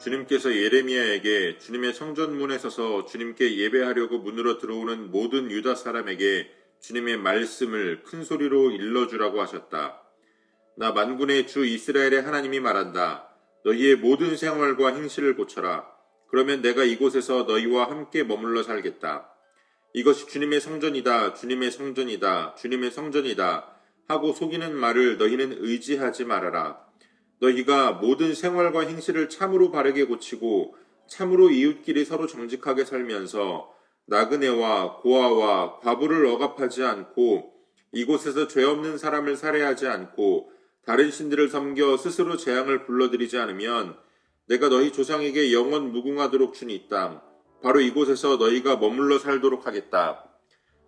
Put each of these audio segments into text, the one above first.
주님께서 예레미야에게 주님의 성전문에 서서 주님께 예배하려고 문으로 들어오는 모든 유다 사람에게 주님의 말씀을 큰 소리로 일러주라고 하셨다. 나 만군의 주 이스라엘의 하나님이 말한다. 너희의 모든 생활과 행실을 고쳐라. 그러면 내가 이곳에서 너희와 함께 머물러 살겠다. 이것이 주님의 성전이다, 주님의 성전이다, 주님의 성전이다 하고 속이는 말을 너희는 의지하지 말아라. 너희가 모든 생활과 행실을 참으로 바르게 고치고 참으로 이웃끼리 서로 정직하게 살면서 나그네와 고아와 과부를 억압하지 않고 이곳에서 죄 없는 사람을 살해하지 않고 다른 신들을 섬겨 스스로 재앙을 불러들이지 않으면 내가 너희 조상에게 영원 무궁하도록 준 이 땅, 바로 이곳에서 너희가 머물러 살도록 하겠다.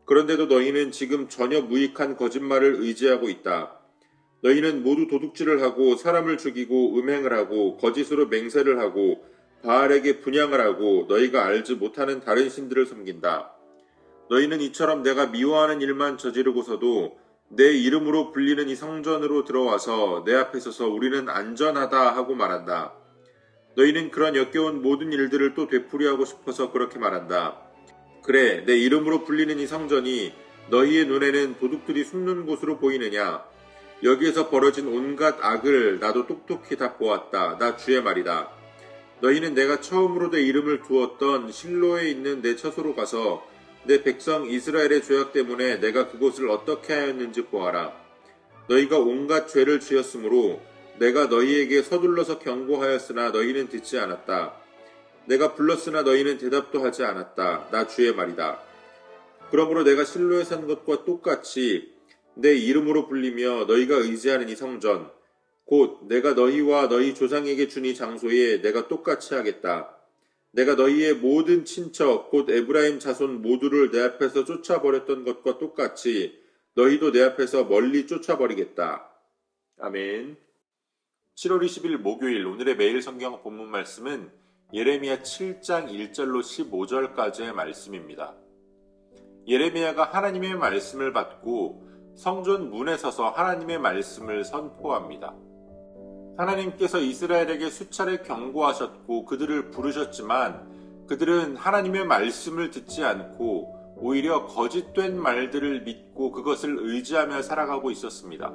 그런데도 너희는 지금 전혀 무익한 거짓말을 의지하고 있다. 너희는 모두 도둑질을 하고 사람을 죽이고 음행을 하고 거짓으로 맹세를 하고 바알에게 분양을 하고 너희가 알지 못하는 다른 신들을 섬긴다. 너희는 이처럼 내가 미워하는 일만 저지르고서도 내 이름으로 불리는 이 성전으로 들어와서 내 앞에 서서 우리는 안전하다 하고 말한다. 너희는 그런 역겨운 모든 일들을 또 되풀이하고 싶어서 그렇게 말한다. 그래, 내 이름으로 불리는 이 성전이 너희의 눈에는 도둑들이 숨는 곳으로 보이느냐? 여기에서 벌어진 온갖 악을 나도 똑똑히 다 보았다. 나 주의 말이다. 너희는 내가 처음으로 내 이름을 두었던 실로에 있는 내 처소로 가서 내 백성 이스라엘의 죄악 때문에 내가 그곳을 어떻게 하였는지 보아라. 너희가 온갖 죄를 지었으므로 내가 너희에게 서둘러서 경고하였으나 너희는 듣지 않았다. 내가 불렀으나 너희는 대답도 하지 않았다. 나 주의 말이다. 그러므로 내가 실로에 산 것과 똑같이 내 이름으로 불리며 너희가 의지하는 이 성전, 곧 내가 너희와 너희 조상에게 준 이 장소에 내가 똑같이 하겠다. 내가 너희의 모든 친척, 곧 에브라임 자손 모두를 내 앞에서 쫓아버렸던 것과 똑같이 너희도 내 앞에서 멀리 쫓아버리겠다. 아멘. 7월 20일 목요일 오늘의 매일 성경 본문 말씀은 예레미야 7장 1절로 15절까지의 말씀입니다. 예레미야가 하나님의 말씀을 받고 성전 문에 서서 하나님의 말씀을 선포합니다. 하나님께서 이스라엘에게 수차례 경고하셨고 그들을 부르셨지만 그들은 하나님의 말씀을 듣지 않고 오히려 거짓된 말들을 믿고 그것을 의지하며 살아가고 있었습니다.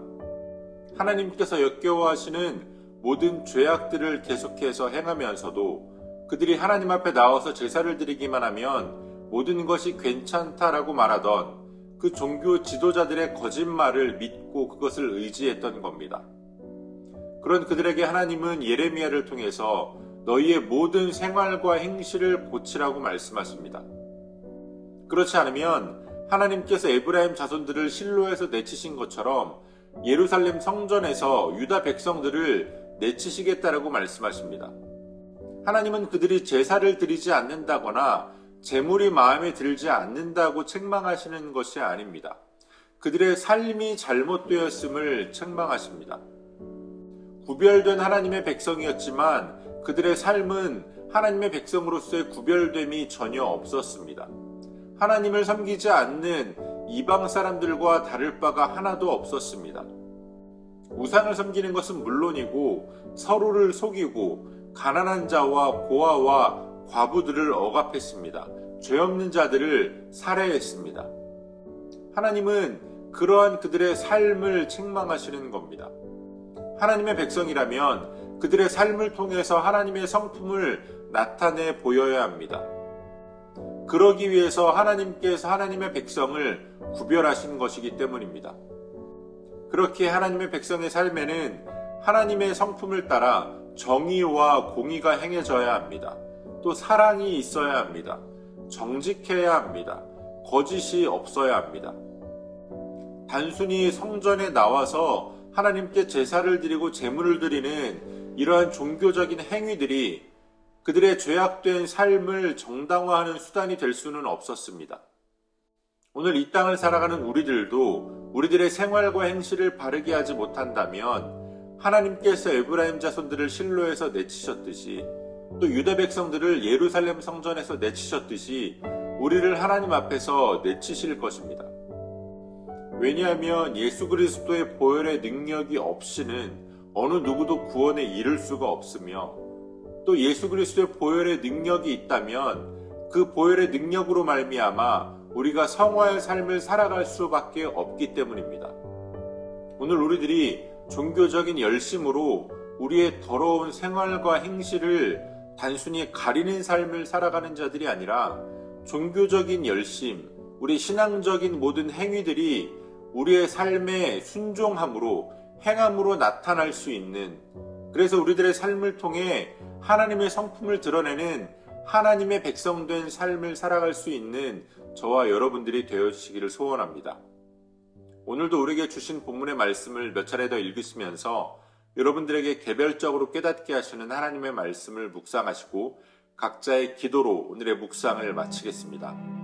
하나님께서 역겨워하시는 모든 죄악들을 계속해서 행하면서도 그들이 하나님 앞에 나와서 제사를 드리기만 하면 모든 것이 괜찮다라고 말하던 그 종교 지도자들의 거짓말을 믿고 그것을 의지했던 겁니다. 그런 그들에게 하나님은 예레미야를 통해서 너희의 모든 생활과 행실을 고치라고 말씀하십니다. 그렇지 않으면 하나님께서 에브라임 자손들을 실로에서 내치신 것처럼 예루살렘 성전에서 유다 백성들을 내치시겠다라고 말씀하십니다. 하나님은 그들이 제사를 드리지 않는다거나 재물이 마음에 들지 않는다고 책망하시는 것이 아닙니다. 그들의 삶이 잘못되었음을 책망하십니다. 구별된 하나님의 백성이었지만 그들의 삶은 하나님의 백성으로서의 구별됨이 전혀 없었습니다. 하나님을 섬기지 않는 이방 사람들과 다를 바가 하나도 없었습니다. 우상을 섬기는 것은 물론이고 서로를 속이고 가난한 자와 고아와 과부들을 억압했습니다. 죄 없는 자들을 살해했습니다. 하나님은 그러한 그들의 삶을 책망하시는 겁니다. 하나님의 백성이라면 그들의 삶을 통해서 하나님의 성품을 나타내 보여야 합니다. 그러기 위해서 하나님께서 하나님의 백성을 구별하신 것이기 때문입니다. 그렇게 하나님의 백성의 삶에는 하나님의 성품을 따라 정의와 공의가 행해져야 합니다. 또 사랑이 있어야 합니다. 정직해야 합니다. 거짓이 없어야 합니다. 단순히 성전에 나와서 하나님께 제사를 드리고 제물을 드리는 이러한 종교적인 행위들이 그들의 죄악된 삶을 정당화하는 수단이 될 수는 없었습니다. 오늘 이 땅을 살아가는 우리들도 우리들의 생활과 행실을 바르게 하지 못한다면 하나님께서 에브라임 자손들을 실로에서 내치셨듯이 또 유다 백성들을 예루살렘 성전에서 내치셨듯이 우리를 하나님 앞에서 내치실 것입니다. 왜냐하면 예수 그리스도의 보혈의 능력이 없이는 어느 누구도 구원에 이를 수가 없으며 또 예수 그리스도의 보혈의 능력이 있다면 그 보혈의 능력으로 말미암아 우리가 성화의 삶을 살아갈 수밖에 없기 때문입니다. 오늘 우리들이 종교적인 열심으로 우리의 더러운 생활과 행실을 단순히 가리는 삶을 살아가는 자들이 아니라 종교적인 열심, 우리 신앙적인 모든 행위들이 우리의 삶의 순종함으로 행함으로 나타날 수 있는 그래서 우리들의 삶을 통해 하나님의 성품을 드러내는 하나님의 백성된 삶을 살아갈 수 있는 저와 여러분들이 되어주시기를 소원합니다. 오늘도 우리에게 주신 본문의 말씀을 몇 차례 더 읽으시면서 여러분들에게 개별적으로 깨닫게 하시는 하나님의 말씀을 묵상하시고 각자의 기도로 오늘의 묵상을 마치겠습니다.